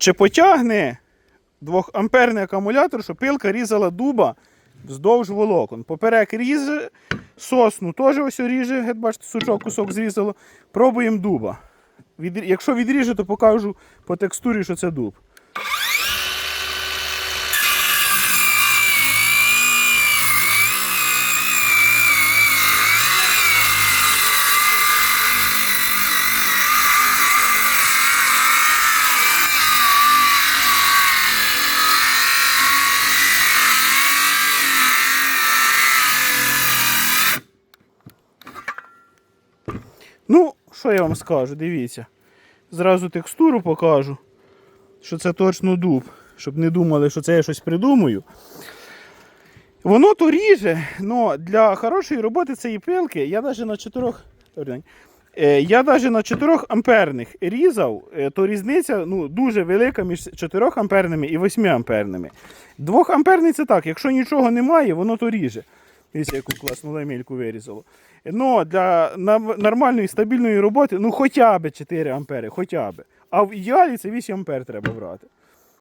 Чи потягне 2-амперний акумулятор, щоб пилка різала дуба вздовж волокон. Поперек ріже, сосну теж ось ріже, геть бачите, сучок кусок зрізало. Пробуємо дуба. Якщо відріже, то покажу по текстурі, що це дуб. Ну, що я вам скажу, дивіться. Зразу текстуру покажу, що це точно дуб, щоб не думали, що це я щось придумую. Воно то ріже, але для хорошої роботи цієї пилки я навіть на 4. Е, Я навіть на 4 амперних різав, е, то різниця ну, дуже велика між 4 амперними і 8 амперними. 2 амперний це так, якщо нічого немає, воно то ріже. Дивіться, яку класну лемільку вирізало. Ну, для нормальної стабільної роботи, ну хоча б 4 ампери, хоча б. А в ідеалі це 8 ампер треба брати.